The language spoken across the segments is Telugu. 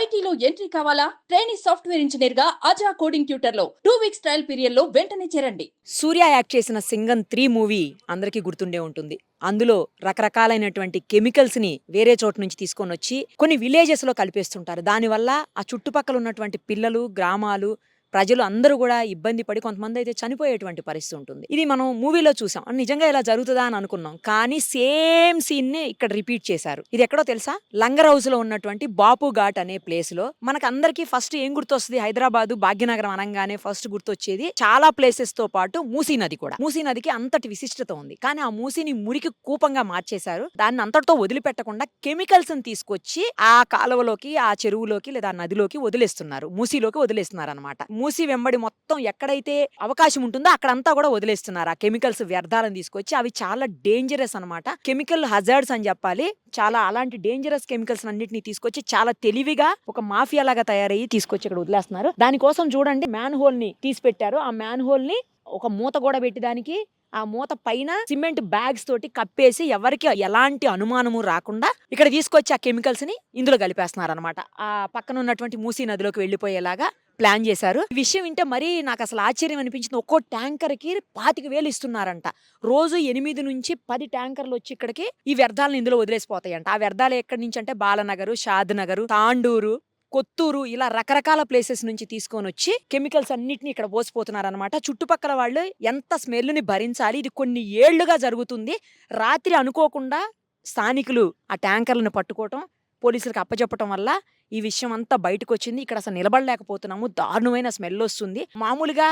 ఐటీలో ఎంట్రీ కావాలా? ట్రైనింగ్ సాఫ్ట్వేర్ ఇంజనీర్గా అజా కోడింగ్ ట్యూటర్లో టూ వీక్స్ ట్రయల్ పీరియడ్లో వెంటనే చేరండి. సూర్య యాక్ట్ చేసిన సింగం త్రీ మూవీ అందరికీ గుర్తుండే ఉంటుంది. అందులో రకరకాలైనటువంటి కెమికల్స్ని వేరే చోటు నుంచి తీసుకొని వచ్చి కొన్ని విలేజెస్లో కలిపేస్తుంటారు. దానివల్ల ఆ చుట్టుపక్కల ఉన్నటువంటి పిల్లలు గ్రామాలు ప్రజలు అందరూ కూడా ఇబ్బంది పడి కొంతమంది అయితే చనిపోయేటువంటి పరిస్థితి ఉంటుంది. ఇది మనం మూవీలో చూసాం. నిజంగా ఇలా జరుగుతుందా అని అనుకున్నాం. కానీ సేమ్ సీన్ని ఇక్కడ రిపీట్ చేశారు. ఇది ఎక్కడో తెలుసా? లంగర్ హౌస్లో ఉన్నటువంటి బాపు ఘాట్ అనే ప్లేస్లో మనకు అందరికీ ఫస్ట్ ఏం గుర్తొస్తుంది? హైదరాబాద్ భాగ్యనగరం అనగానే ఫస్ట్ గుర్తొచ్చేది చాలా ప్లేసెస్తో పాటు మూసీ నది కూడా. మూసీ నదికి అంతటి విశిష్టత ఉంది. కానీ ఆ మూసీని మురికి కూపంగా మార్చేశారు. దాన్ని అంతటితో వదిలిపెట్టకుండా కెమికల్స్ని తీసుకొచ్చి ఆ కాలువలోకి ఆ చెరువులోకి లేదా నదిలోకి వదిలేస్తున్నారు. మూసీలోకి వదిలేస్తున్నారు అనమాట మూసి వెంబడి మొత్తం ఎక్కడైతే అవకాశం ఉంటుందో అక్కడంతా కూడా వదిలేస్తున్నారు. ఆ కెమికల్స్ వ్యర్థాలను తీసుకొచ్చి అవి చాలా డేంజరస్ అన్నమాట. కెమికల్ హజార్డ్స్ అని చెప్పాలి. చాలా అలాంటి డేంజరస్ కెమికల్స్ అన్నింటినీ తీసుకొచ్చి చాలా తెలివిగా ఒక మాఫియా లాగా తయారయ్యి తీసుకొచ్చి ఇక్కడ వదిలేస్తున్నారు. దానికోసం చూడండి మ్యాన్ హోల్ని తీసి పెట్టారు ఆ మ్యాన్ హోల్ని ఒక మూత కూడా పెట్టి దానికి ఆ మూత పైన సిమెంట్ బ్యాగ్స్ తోటి కప్పేసి ఎవరికి ఎలాంటి అనుమానము రాకుండా ఇక్కడ తీసుకొచ్చి ఆ కెమికల్స్ని ఇందులో కలిపేస్తున్నారు అనమాట ఆ పక్కన ఉన్నటువంటి మూసీ నదిలోకి వెళ్ళిపోయేలాగా ప్లాన్ చేశారు. ఈ విషయం వింటే మరీ నాకు అసలు ఆశ్చర్యం అనిపించింది. ఒక్కో ట్యాంకర్కి పాతిక వేలు ఇస్తున్నారంట. రోజు ఎనిమిది నుంచి పది ట్యాంకర్లు వచ్చి ఇక్కడికి ఈ వ్యర్థాలను ఇందులో వదిలేసిపోతాయంట. ఆ వ్యర్థాలు ఎక్కడి నుంచి అంటే బాలనగరు షాద్నగరు తాండూరు కొత్తూరు ఇలా రకరకాల ప్లేసెస్ నుంచి తీసుకొని వచ్చి కెమికల్స్ అన్నిటిని ఇక్కడ పోసిపోతున్నారనమాట చుట్టుపక్కల వాళ్ళు ఎంత స్మెల్ని భరించాలి? ఇది కొన్ని ఏళ్ళుగా జరుగుతుంది. రాత్రి అనుకోకుండా స్థానికులు ఆ ట్యాంకర్లను పట్టుకోవటం పోలీసులకు అప్పచెప్పటం వల్ల ఈ విషయం అంతా బయటకు వచ్చింది ఇక్కడ అసలు నిలబడలేకపోతున్నాము. దారుణమైన స్మెల్ వస్తుంది మామూలుగా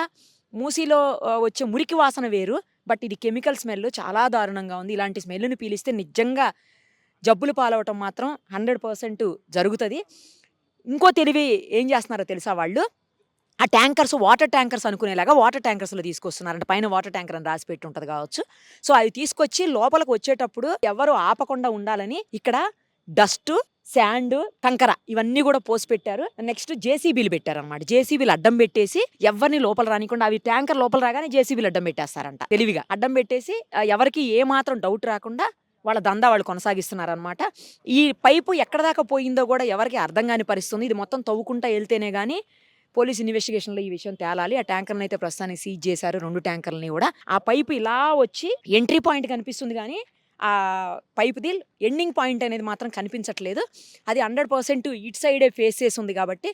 మూసీలో వచ్చే మురికి వాసన వేరు. బట్ ఇది కెమికల్ స్మెల్. చాలా దారుణంగా ఉంది. ఇలాంటి స్మెల్ని పీలిస్తే నిజంగా జబ్బులు పాలవటం మాత్రం హండ్రెడ్ పర్సెంట్ జరుగుతుంది. ఇంకో తెలివి ఏం చేస్తున్నారో తెలుసా వాళ్ళు? ఆ ట్యాంకర్స్ వాటర్ ట్యాంకర్స్ అనుకునేలాగా వాటర్ ట్యాంకర్స్లో తీసుకొస్తున్నారంట. పైన వాటర్ ట్యాంకర్ అని రాసి పెట్టి ఉంటుంది కావచ్చు. సో అవి తీసుకొచ్చి లోపలికి వచ్చేటప్పుడు ఎవరు ఆపకుండా ఉండాలని ఇక్కడ డస్ట్ శాండ్ కంకర ఇవన్నీ కూడా పోసి పెట్టారు. నెక్స్ట్ జేసీబీలు పెట్టారు అనమాట జేసీబీలు అడ్డం పెట్టేసి ఎవరిని లోపల రానికుండా అవి ట్యాంకర్ లోపల రాగానే జేసీబీలు అడ్డం పెట్టేస్తారంట. తెలివిగా అడ్డం పెట్టేసి ఎవరికి ఏ మాత్రం డౌట్ రాకుండా వాళ్ళ దందా వాళ్ళు కొనసాగిస్తున్నారనమాట ఈ పైపు ఎక్కడ దాకా పోయిందో కూడా ఎవరికి అర్థం కాని పరిస్థితుంది. ఇది మొత్తం తవ్వుకుంటా వెళ్తేనే కానీ పోలీస్ ఇన్వెస్టిగేషన్లో ఈ విషయం తేలాలి. ఆ ట్యాంకర్ని అయితే ప్రస్తుతానికి సీజ్ చేశారు రెండు ట్యాంకర్లని కూడా. ఆ పైపు ఇలా వచ్చి ఎంట్రీ పాయింట్ కనిపిస్తుంది కానీ ఆ పైపుది ఎండింగ్ పాయింట్ అనేది మాత్రం కనిపించట్లేదు. అది హండ్రెడ్ పర్సెంట్ ఇటు సైడే ఫేస్ చేసి ఉంది కాబట్టి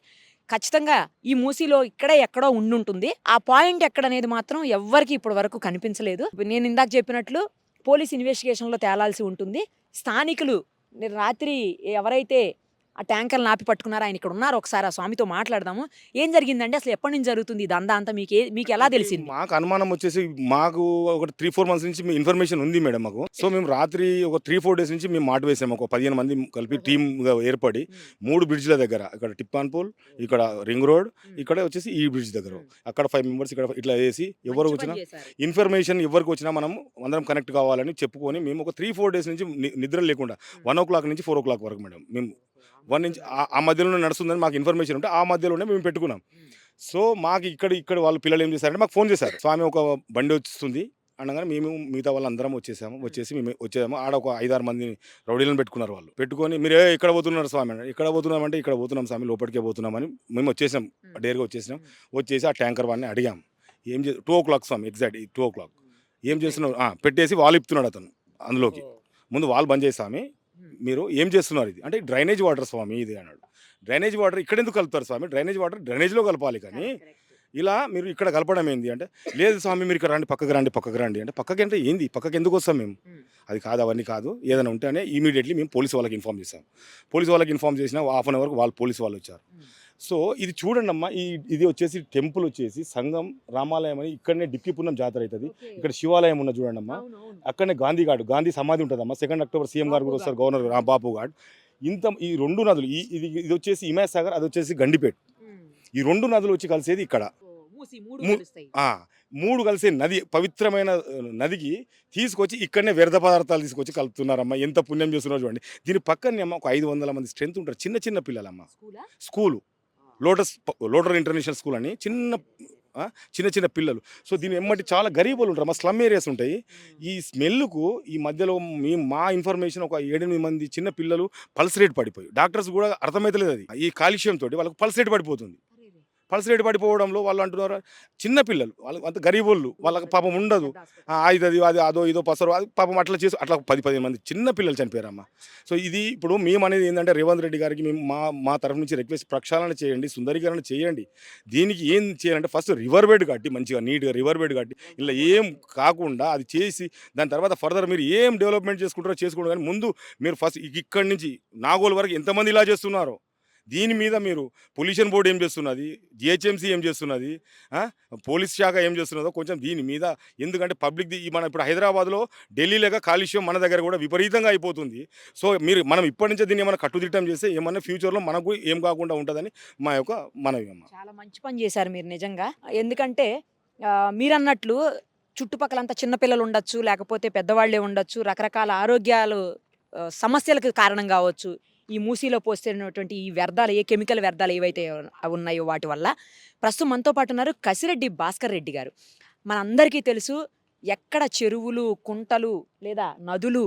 ఖచ్చితంగా ఈ మూసీలో ఇక్కడే ఎక్కడో ఉండుంటుంది. ఆ పాయింట్ ఎక్కడనేది మాత్రం ఎవ్వరికి ఇప్పటి వరకు కనిపించలేదు. నేను ఇందాక చెప్పినట్లు పోలీస్ ఇన్వెస్టిగేషన్లో తేలాల్సి ఉంటుంది. స్థానికులు రాత్రి ఎవరైతే ఆ ట్యాంకర్ని ఆపి పట్టుకున్నారో. ఆయన ఇక్కడ ఉన్నారు. ఒకసారి ఆ స్వామితో మాట్లాడదాము. ఏం జరిగిందంటే అసలు ఎప్పటి నుంచి జరుగుతుంది దందా అంతా? మీకు ఏ- మీకు ఎలా తెలిసింది? మాకు అనుమానం వచ్చేసి మాకు ఒక త్రీ ఫోర్ మంత్స్ నుంచి మీ ఇన్ఫర్మేషన్ ఉంది మేడం మాకు. సో మేము రాత్రి ఒక త్రీ ఫోర్ డేస్ నుంచి మేము మాట వేసాము ఒక పదిహేను మంది కలిపి టీమ్గా ఏర్పడి మూడు బ్రిడ్జ్ల దగ్గర ఇక్కడ టిప్పాన్ పూల్ ఇక్కడ రింగ్ రోడ్ ఇక్కడ వచ్చేసి ఈ బ్రిడ్జ్ దగ్గర. అక్కడ ఫైవ్ మెంబర్స్ ఇక్కడ ఇట్లా వేసి ఎవరు వచ్చినా ఇన్ఫర్మేషన్ ఎవరికి వచ్చినా మనం అందరం కనెక్ట్ కావాలని చెప్పుకొని మేము ఒక త్రీ ఫోర్ డేస్ నుంచి నిద్ర లేకుండా వన్ ఓ క్లాక్ నుంచి ఫోర్ ఓ క్లాక్ వరకు మేడం. మేము వన్ నుంచి ఆ- మధ్యలోనే నడుస్తుందని మాకు ఇన్ఫర్మేషన్ ఉంటే ఆ మధ్యలోనే మేము పెట్టుకున్నాం. సో మాకు ఇక్కడ ఇక్కడ వాళ్ళ పిల్లలు ఏం చేశారంటే మాకు ఫోన్ చేశారు. స్వామి ఒక బండి వస్తుంది అనగానే మేము మిగతా వాళ్ళు అందరం వచ్చేసాము. వచ్చేసి మేము వచ్చేసాము. ఆడ ఒక ఐదారు మంది రౌడీలను పెట్టుకున్నారు వాళ్ళు. పెట్టుకొని మీరు "ఏ, ఎక్కడ పోతున్నారు స్వామి అంటే ఇక్కడ పోతున్నాం అంటే ఇక్కడ పోతున్నాం స్వామి లోపలికే పోతున్నామని మేము వచ్చేసాం డేర్గా వచ్చేసినాం. వచ్చేసి ఆ ట్యాంకర్ వాడిని అడిగాం. ఏం చే టూ ఓ క్లాక్ స్వామి ఎగ్జాక్ట్ టూ ఓ క్లాక్ ఏం చేస్తున్నావు? "ఆ, పెట్టేసి వాళ్ళు ఇప్పుతున్నాడు అతను అందులోకి. ముందు వాళ్ళు బంద్ చేసి స్వామి. మీరు ఏం చేస్తున్నారు ఇది? అంటే డ్రైనేజ్ వాటర్ స్వామి ఇది అన్నాడు. డ్రైనేజ్ వాటర్ ఇక్కడ ఎందుకు కలుపుతారు స్వామి? డ్రైనేజ్ వాటర్ డ్రైనేజ్లో కలపాలి కానీ ఇలా మీరు ఇక్కడ కలపడం ఏంది అంటే లేదు స్వామి మీరు ఇక్కడ రండి పక్కకు రండి పక్కకు రండి అంటే పక్కకి అంటే ఏంది? పక్కకి ఎందుకు వస్తాం మేము. అది కాదు అవన్నీ కాదు. ఏదైనా ఉంటేనే ఇమీడియట్లీ మేము పోలీస్ వాళ్ళకి ఇన్ఫామ్ చేసాం పోలీస్ వాళ్ళకి ఇన్ఫామ్ చేసిన హాఫ్ అన్ అవర్కి వాళ్ళు పోలీస్ వాళ్ళు వచ్చారు. సో ఇది చూడండి అమ్మా ఈ ఇది వచ్చేసి టెంపుల్ వచ్చేసి సంఘం రామాలయం అని ఇక్కడనే డిప్కిపురం జాతర అవుతుంది. ఇక్కడ శివాలయం ఉన్న చూడండి అమ్మా అక్కడనే గాంధీ ఘాట్ గాంధీ సమాధి ఉంటుందమ్మా. సెకండ్ అక్టోబర్ సీఎం గారు కూడా వస్తారు గవర్నర్ బాపు ఘాట్. ఇంత ఈ రెండు నదులు ఈ ఇది ఇది వచ్చేసి హిమాయత్ సాగర్ అది వచ్చేసి గండిపేట్. ఈ రెండు నదులు వచ్చి కలిసేది ఇక్కడ. మూడు కలిసే నది పవిత్రమైన నదికి తీసుకొచ్చి ఇక్కడనే వ్యర్థ పదార్థాలు తీసుకొచ్చి కలుపుతున్నారమ్మా. ఎంత పుణ్యం చేస్తున్నారు చూడండి. దీని పక్కనే అమ్మ ఒక ఐదు వందల మంది స్ట్రెంత్ ఉంటారు చిన్న చిన్న పిల్లలమ్మ. స్కూలు. లోటస్ లోటర్ ఇంటర్నేషనల్ స్కూల్ అని చిన్న చిన్న చిన్న పిల్లలు. సో దీని ఎమ్మటి చాలా గరీబులు ఉంటారు. మా స్లమ్ ఏరియాస్ ఉంటాయి. ఈ స్మెల్కు ఈ మధ్యలో మీ మా ఇన్ఫర్మేషన్ ఒక ఏడెనిమిది మంది చిన్న పిల్లలు పల్స్ రేట్ పడిపోయి డాక్టర్స్ కూడా అర్థమవుతలేదు అది. ఈ కాలుష్యం తోటి వాళ్ళకి పల్స్ రేట్ పడిపోతుంది. పల్స్ రేట్ పడిపోవడంలో వాళ్ళు అంటున్నారు చిన్నపిల్లలు వాళ్ళకి వాళ్ళు అంత గరీబోళ్ళు వాళ్ళకి పాపం ఉండదు. ఆ, ఇది అది అది అదో ఇదో పసరో అది పాపం అట్లా చేసి అట్లా పది పది మంది చిన్న పిల్లలు చనిపోయారమ్మా. సో ఇది ఇప్పుడు మేము అనేది ఏంటంటే రేవంత్ రెడ్డి గారికి మేము మా మా తరఫు నుంచి రిక్వెస్ట్ ప్రక్షాళన చేయండి సుందరీకరణ చేయండి. దీనికి ఏం చేయాలంటే ఫస్ట్ రివర్ బెడ్ కట్టి మంచిగా నీట్గా రివర్ బెడ్ కట్టి ఇలా ఏం కాకుండా అది చేసి దాని తర్వాత ఫర్దర్ మీరు ఏం డెవలప్మెంట్ చేసుకుంటారో చేసుకోండి కానీ ముందు మీరు ఫస్ట్ ఇక్కడి నుంచి నాగోల్ వరకు ఎంతమంది ఇలా చేస్తున్నారో దీని మీద మీరు పొల్యూషన్ బోర్డు ఏం చేస్తున్నది? జిహెచ్ఎంసీ ఏం చేస్తున్నది? పోలీస్ శాఖ ఏం చేస్తున్నదో కొంచెం దీని మీద ఎందుకంటే పబ్లిక్ మన ఇప్పుడు హైదరాబాద్లో ఢిల్లీ లేక కాలుష్యం మన దగ్గర కూడా విపరీతంగా అయిపోతుంది. సో మీరు మనం ఇప్పటి నుంచే దీన్ని ఏమైనా కట్టుదిట్టం చేస్తే ఏమన్నా ఫ్యూచర్లో మనకు ఏం కాకుండా ఉంటుందని మా యొక్క మనవి అమ్మ. చాలా మంచి పని చేశారు మీరు నిజంగా. ఎందుకంటే మీరన్నట్లు చుట్టుపక్కలంతా చిన్నపిల్లలు ఉండొచ్చు లేకపోతే పెద్దవాళ్ళే ఉండొచ్చు రకరకాల ఆరోగ్యాలు సమస్యలకు కారణం కావచ్చు. ఈ మూసీలో పోస్తున్నటువంటి ఈ వ్యర్థాలు ఏ కెమికల్ వ్యర్థాలు ఏవైతే ఉన్నాయో వాటి వల్ల ప్రస్తుతం మనతో పాటు ఉన్నారు కసిరెడ్డి భాస్కర్ రెడ్డి గారు. మనందరికీ తెలుసు ఎక్కడ చెరువులు కుంటలు లేదా నదులు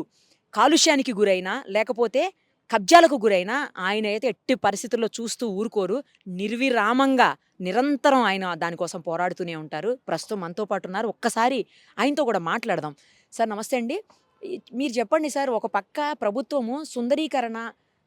కాలుష్యానికి గురైనా లేకపోతే కబ్జాలకు గురైనా ఆయన అయితే ఎట్టి పరిస్థితుల్లో చూస్తూ ఊరుకోరు. నిర్విరామంగా నిరంతరం ఆయన దానికోసం పోరాడుతూనే ఉంటారు. ప్రస్తుతం మనతో పాటు ఉన్నారు. ఒక్కసారి ఆయనతో కూడా మాట్లాడదాం. సార్ నమస్తే అండి. మీరు చెప్పండి సార్ ఒక పక్క ప్రభుత్వము సుందరీకరణ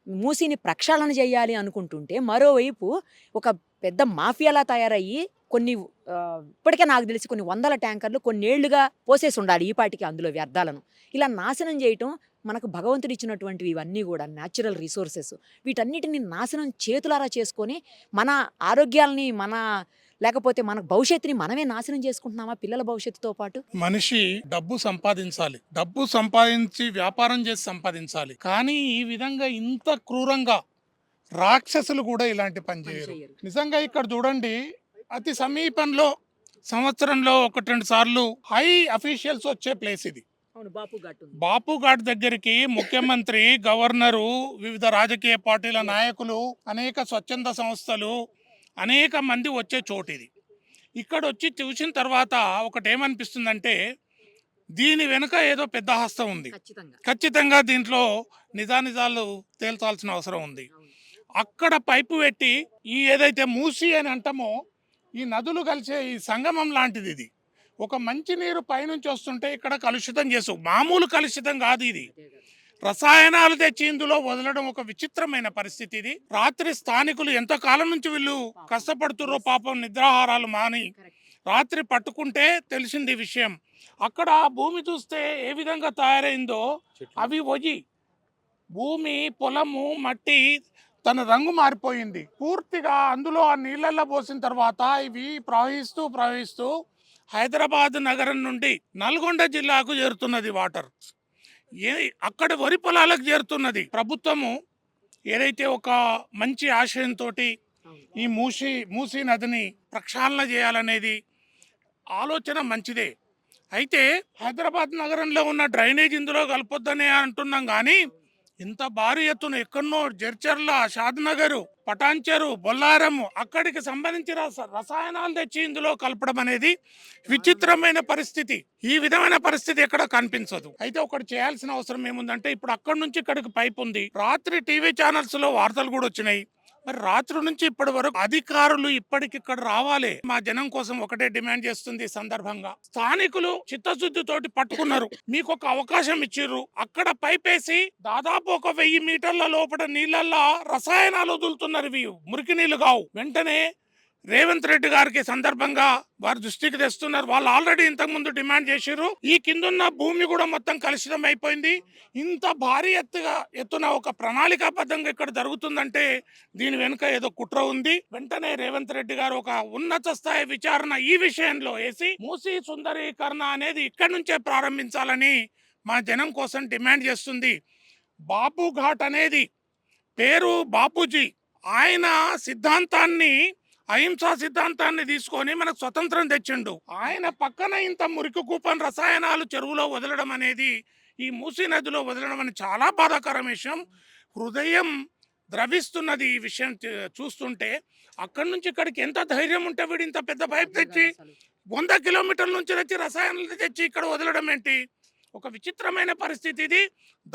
మూసిని ప్రక్షాళన చేయాలి అనుకుంటుంటే మరోవైపు ఒక పెద్ద మాఫియాలా తయారయ్యి కొన్ని ఇప్పటికే నాకు తెలిసి కొన్ని వందల ట్యాంకర్లు కొన్నేళ్ళుగా పోసేసి ఉండాలి ఈ పాటికి అందులో వ్యర్థాలను. ఇలా నాశనం చేయటం మనకు భగవంతుడు ఇచ్చినటువంటివి ఇవన్నీ కూడా న్యాచురల్ రిసోర్సెస్ వీటన్నిటిని నాశనం చేతులారా చేసుకొని మన ఆరోగ్యాలని మన లేకపోతే మన భవిష్యత్తుని మనమే నాశనం చేసుకుంటున్నామా పిల్లల భవిష్యత్తుతో పాటు? మనిషి డబ్బు సంపాదించాలి. డబ్బు సంపాదించి వ్యాపారం చేసి సంపాదించాలి. కానీ ఈ విధంగా ఇంత క్రూరంగా రాక్షసులు కూడా ఇలాంటి పని చేయరు. నిజంగా ఇక్కడ చూడండి అతి సమీపంలో సంవత్సరంలో ఒకటి రెండు సార్లు హై అఫీషియల్స్ వచ్చే ప్లేస్ ఇది. బాపు ఘాట్ దగ్గరికి ముఖ్యమంత్రి గవర్నరు వివిధ రాజకీయ పార్టీల నాయకులు అనేక స్వచ్ఛంద సంస్థలు అనేక మంది వచ్చే చోటు ఇది. ఇక్కడ వచ్చి చూసిన తర్వాత ఒకటి ఏమనిపిస్తుందంటే దీని వెనుక ఏదో పెద్ద హస్తం ఉంది. ఖచ్చితంగా. దీంట్లో నిజానిజాలు తేల్చాల్సిన అవసరం ఉంది. అక్కడ పైపు పెట్టి ఈ ఏదైతే మూసి అని అంటామో ఈ నదులు కలిసే ఈ సంగమం లాంటిది ఇది. ఒక మంచి నీరు పైనుంచి వస్తుంటే ఇక్కడ కలుషితం చేసు. మామూలు కలుషితం కాదు ఇది. రసాయనాలు తెచ్చి ఇందులో వదలడం ఒక విచిత్రమైన పరిస్థితి ఇది. రాత్రి స్థానికులు ఎంత కాలం నుంచి వీళ్ళు కష్టపడుతుర్రో పాపం నిద్రాహారాలు మాని రాత్రి పట్టుకుంటే తెలిసింది ఈ విషయం. అక్కడ భూమి చూస్తే ఏ విధంగా తయారైందో అవి వజి భూమి పొలము మట్టి తన రంగు మారిపోయింది. పూర్తిగా అందులో ఆ నీళ్ళల్లో పోసిన తర్వాత ఇవి ప్రవహిస్తూ ప్రవహిస్తూ హైదరాబాద్ నగరం నుండి నల్గొండ జిల్లాకు చేరుతున్నది వాటర్. ఏ అక్కడ వరి పొలాలకు చేరుతున్నది. ప్రభుత్వము ఏదైతే ఒక మంచి ఆశయంతో ఈ మూసి మూసీ నదిని ప్రక్షాళన చేయాలనేది ఆలోచన మంచిదే. అయితే హైదరాబాద్ నగరంలో ఉన్న డ్రైనేజ్ ఇందులో కలపొద్దనే అంటున్నాం కానీ ఇంత భారీ ఎత్తున ఎక్కడనో జర్చర్ల షాద్నగర్ పటాన్చెరు బొల్లారం అక్కడికి సంబంధించిన రస- రసాయనాలు తెచ్చి ఇందులో కలపడం అనేది విచిత్రమైన పరిస్థితి. ఈ విధమైన పరిస్థితి ఎక్కడ కనిపించదు. అయితే ఒకటి చేయాల్సిన అవసరం ఏముందంటే ఇప్పుడు అక్కడి నుంచి ఇక్కడికి పైప్ ఉంది రాత్రి టీవీ ఛానల్స్లో వార్తలు కూడా వచ్చినాయి. మరి రాత్రి నుంచి ఇప్పటి వరకు అధికారులు ఇప్పటికిక్కడ రావాలి. మా జనం కోసం ఒకటే డిమాండ్ చేస్తుంది సందర్భంగా. స్థానికులు చిత్తశుద్ధితోటి పట్టుకున్నారు. మీకు ఒక అవకాశం ఇచ్చిర్రు. అక్కడ పైపేసి దాదాపు ఒక వెయ్యి మీటర్ల లోపల నీళ్ళల్లో రసాయనాలు వదులుతున్నారు ఇవి మురికి నీళ్ళు కావు. వెంటనే రేవంత్ రెడ్డి గారికి సందర్భంగా వారి దృష్టికి తెస్తున్నారు. వాళ్ళు ఆల్రెడీ ఇంతకు ముందు డిమాండ్ చేసారు ఈ కిందున్న భూమి కూడా మొత్తం కలుషితం అయిపోయింది. ఇంత భారీ ఎత్తుగా ఎత్తున ఒక ప్రణాళికాబద్ధంగా ఇక్కడ జరుగుతుందంటే దీని వెనుక ఏదో కుట్ర ఉంది. వెంటనే రేవంత్ రెడ్డి గారు ఒక ఉన్నత స్థాయి విచారణ ఈ విషయంలో వేసి మూసి సుందరీకరణ అనేది ఇక్కడి నుంచే ప్రారంభించాలని మా జనం కోసం డిమాండ్ చేస్తుంది. బాపు ఘాట్ అనేది పేరు బాపూజీ. ఆయన సిద్ధాంతాన్ని అహింసా సిద్ధాంతాన్ని తీసుకొని మనకు స్వతంత్రం తెచ్చిండు. ఆయన పక్కన ఇంత మురికి కూపన్ రసాయనాలు చెరువులో వదలడం అనేది ఈ మూసీ నదిలో వదలడం అనేది చాలా బాధాకరం విషయం. హృదయం ద్రవిస్తున్నది ఈ విషయం చూస్తుంటే అక్కడి నుంచి ఇక్కడికి ఎంత ధైర్యం ఉంటే వీడు ఇంత పెద్ద పైప్ తెచ్చి వంద కిలోమీటర్ల నుంచి తెచ్చి రసాయనాలు తెచ్చి ఇక్కడ వదలడం ఏంటి? ఒక విచిత్రమైన పరిస్థితి ఇది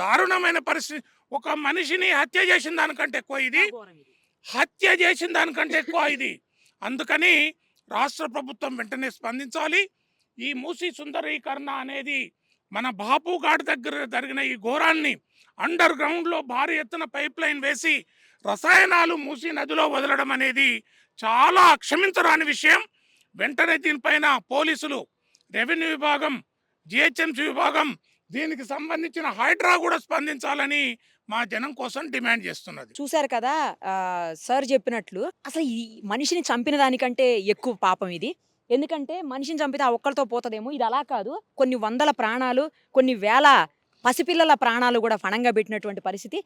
దారుణమైన పరిస్థితి. ఒక మనిషిని హత్య చేసిన దానికంటే ఎక్కువ ఇది. హత్య చేసిన దానికంటే ఎక్కువ ఇది. అందుకని రాష్ట్ర ప్రభుత్వం వెంటనే స్పందించాలి. ఈ మూసి సుందరీకరణ అనేది మన బాపు ఘాట్ దగ్గర జరిగిన ఈ ఘోరాన్ని అండర్ గ్రౌండ్లో భారీ ఎత్తున పైప్ లైన్ వేసి రసాయనాలు మూసి నదిలో వదలడం అనేది చాలా క్షమించరాని విషయం. వెంటనే దీనిపైన పోలీసులు రెవెన్యూ విభాగం జిహెచ్ఎంసీ విభాగం దీనికి సంబంధించిన హైడ్రా కూడా స్పందించాలని మా జనం కోసం డిమాండ్ చేస్తున్నది. చూశారు కదా సార్ చెప్పినట్లు అసలు ఈ మనిషిని చంపిన దానికంటే ఎక్కువ పాపం ఇది. ఎందుకంటే మనిషిని చంపితే ఆ ఒక్కరితో పోతుందేమో ఇది అలా కాదు. కొన్ని వందల ప్రాణాలు కొన్ని వేల పసిపిల్లల ప్రాణాలు కూడా ఫణంగా పెట్టినటువంటి పరిస్థితి.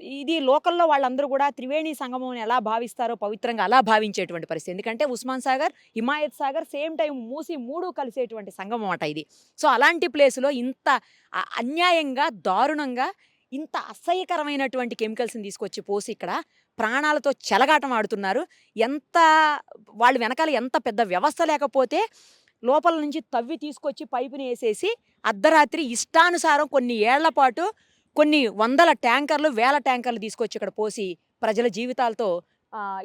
ఇది లోకల్లో వాళ్ళందరూ కూడా త్రివేణి సంగమం ఎలా భావిస్తారో పవిత్రంగా అలా భావించేటువంటి పరిస్థితి. ఎందుకంటే ఉస్మాన్ సాగర్ హిమాయత్ సాగర్ సేమ్ టైం మూసి మూడు కలిసేటువంటి సంగమం అట ఇది. సో అలాంటి ప్లేస్లో ఇంత అన్యాయంగా దారుణంగా ఇంత అసహ్యకరమైనటువంటి కెమికల్స్ని తీసుకొచ్చి పోసి ఇక్కడ ప్రాణాలతో చెలగాటం ఆడుతున్నారు. ఎంత వాళ్ళు వెనకాల ఎంత పెద్ద వ్యవస్థ లేకపోతే లోపల నుంచి తవ్వి తీసుకొచ్చి పైపుని వేసేసి అర్ధరాత్రి ఇష్టానుసారం కొన్ని ఏళ్ళ పాటు కొన్ని వందల ట్యాంకర్లు వేల ట్యాంకర్లు తీసుకొచ్చి ఇక్కడ పోసి ప్రజల జీవితాలతో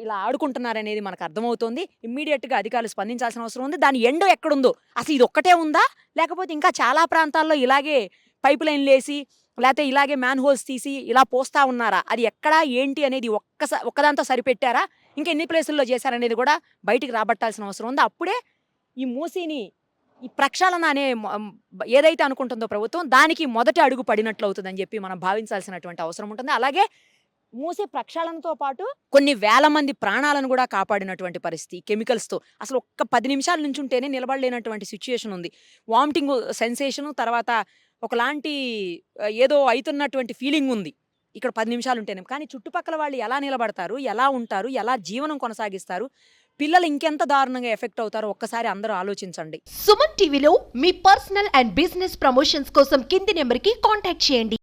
ఇలా ఆడుకుంటున్నారనేది మనకు అర్థమవుతోంది. ఇమ్మీడియట్గా అధికారులు స్పందించాల్సిన అవసరం ఉంది. దాని ఎండ ఎక్కడుందో? అసలు ఇది ఒక్కటే ఉందా? లేకపోతే ఇంకా చాలా ప్రాంతాల్లో ఇలాగే పైప్ లైన్లు వేసి లేకపోతే ఇలాగే మ్యాన్ హోల్స్ తీసి ఇలా పోస్తా ఉన్నారా? అది ఎక్కడా? ఏంటి? అనేది ఒక్కసా ఒక్కదాంతో సరిపెట్టారా? ఇంకా ఎన్ని ప్లేసుల్లో చేశారనేది కూడా బయటికి రాబట్టాల్సిన అవసరం ఉంది. అప్పుడే ఈ మూసీని ఈ ప్రక్షాళన అనే ఏదైతే అనుకుంటుందో ప్రభుత్వం దానికి మొదటి అడుగు పడినట్లు అవుతుందని చెప్పి మనం భావించాల్సినటువంటి అవసరం ఉంటుంది. అలాగే మూసే ప్రక్షాళనతో పాటు కొన్ని వేల మంది ప్రాణాలను కూడా కాపాడినటువంటి పరిస్థితి కెమికల్స్తో. అసలు ఒక్క పది నిమిషాల నుంచి ఉంటేనే నిలబడలేనటువంటి సిచ్యుయేషన్ ఉంది. వామిటింగ్ సెన్సేషన్ తర్వాత ఒకలాంటి ఏదో అవుతున్నటువంటి ఫీలింగ్ ఉంది. ఇక్కడ పది నిమిషాలు ఉంటేనే. కానీ చుట్టుపక్కల వాళ్ళు ఎలా నిలబడతారు ఎలా ఉంటారు ఎలా జీవనం కొనసాగిస్తారు పిల్లలు ఇంకెంత దారుణంగా ఎఫెక్ట్ అవుతారో ఒక్కసారి అందరూ ఆలోచించండి. సుమన్ టీవీలో మీ పర్సనల్ అండ్ బిజినెస్ ప్రమోషన్స్ కోసం కింది నెంబర్కి కాంటాక్ట్ చేయండి.